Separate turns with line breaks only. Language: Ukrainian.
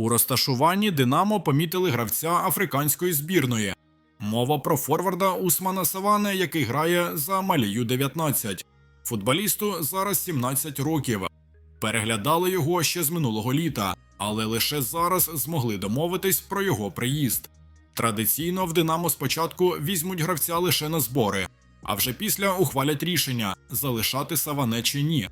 У розташуванні Динамо помітили гравця африканської збірної. Мова про форварда Усмана Саване, який грає за Малію 19. Футболісту зараз 17 років. Переглядали його ще з минулого літа, але лише зараз змогли домовитись про його приїзд. Традиційно в Динамо спочатку візьмуть гравця лише на збори, а вже після ухвалять рішення залишати Саване чи ні.